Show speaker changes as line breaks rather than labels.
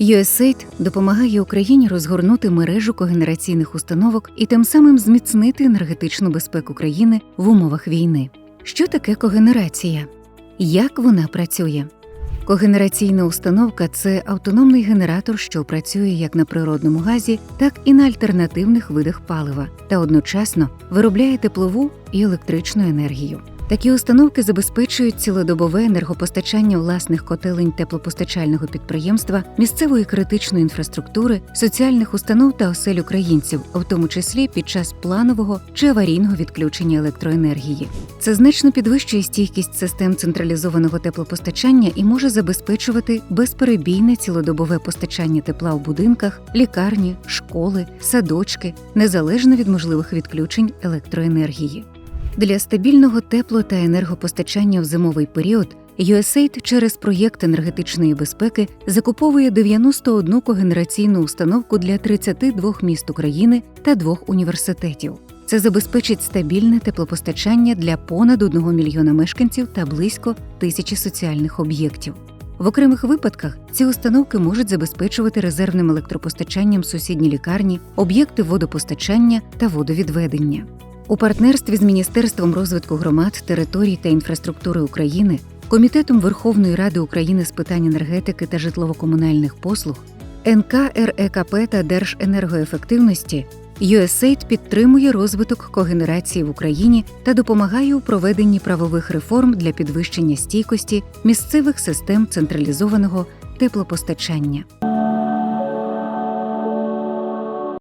USAID допомагає Україні розгорнути мережу когенераційних установок і тим самим зміцнити енергетичну безпеку країни в умовах війни. Що таке когенерація? Як вона працює? Когенераційна установка це автономний генератор, що працює як на природному газі, так і на альтернативних видах палива, та одночасно виробляє теплову і електричну енергію. Такі установки забезпечують цілодобове енергопостачання власних котелень теплопостачального підприємства, місцевої критичної інфраструктури, соціальних установ та осель українців, в тому числі під час планового чи аварійного відключення електроенергії. Це значно підвищує стійкість систем централізованого теплопостачання і може забезпечувати безперебійне цілодобове постачання тепла в будинках, лікарні, школи, садочки, незалежно від можливих відключень електроенергії. Для стабільного тепло та енергопостачання в зимовий період USAID через проєкт енергетичної безпеки закуповує 91 когенераційну установку для 32 міст України та двох університетів. Це забезпечить стабільне теплопостачання для понад 1 мільйона мешканців та близько тисячі соціальних об'єктів. В окремих випадках ці установки можуть забезпечувати резервним електропостачанням сусідні лікарні, об'єкти водопостачання та водовідведення. У партнерстві з Міністерством розвитку громад, територій та інфраструктури України, Комітетом Верховної Ради України з питань енергетики та житлово-комунальних послуг, НК РЕКП та Держенергоефективності USAID підтримує розвиток когенерації в Україні та допомагає у проведенні правових реформ для підвищення стійкості місцевих систем централізованого теплопостачання.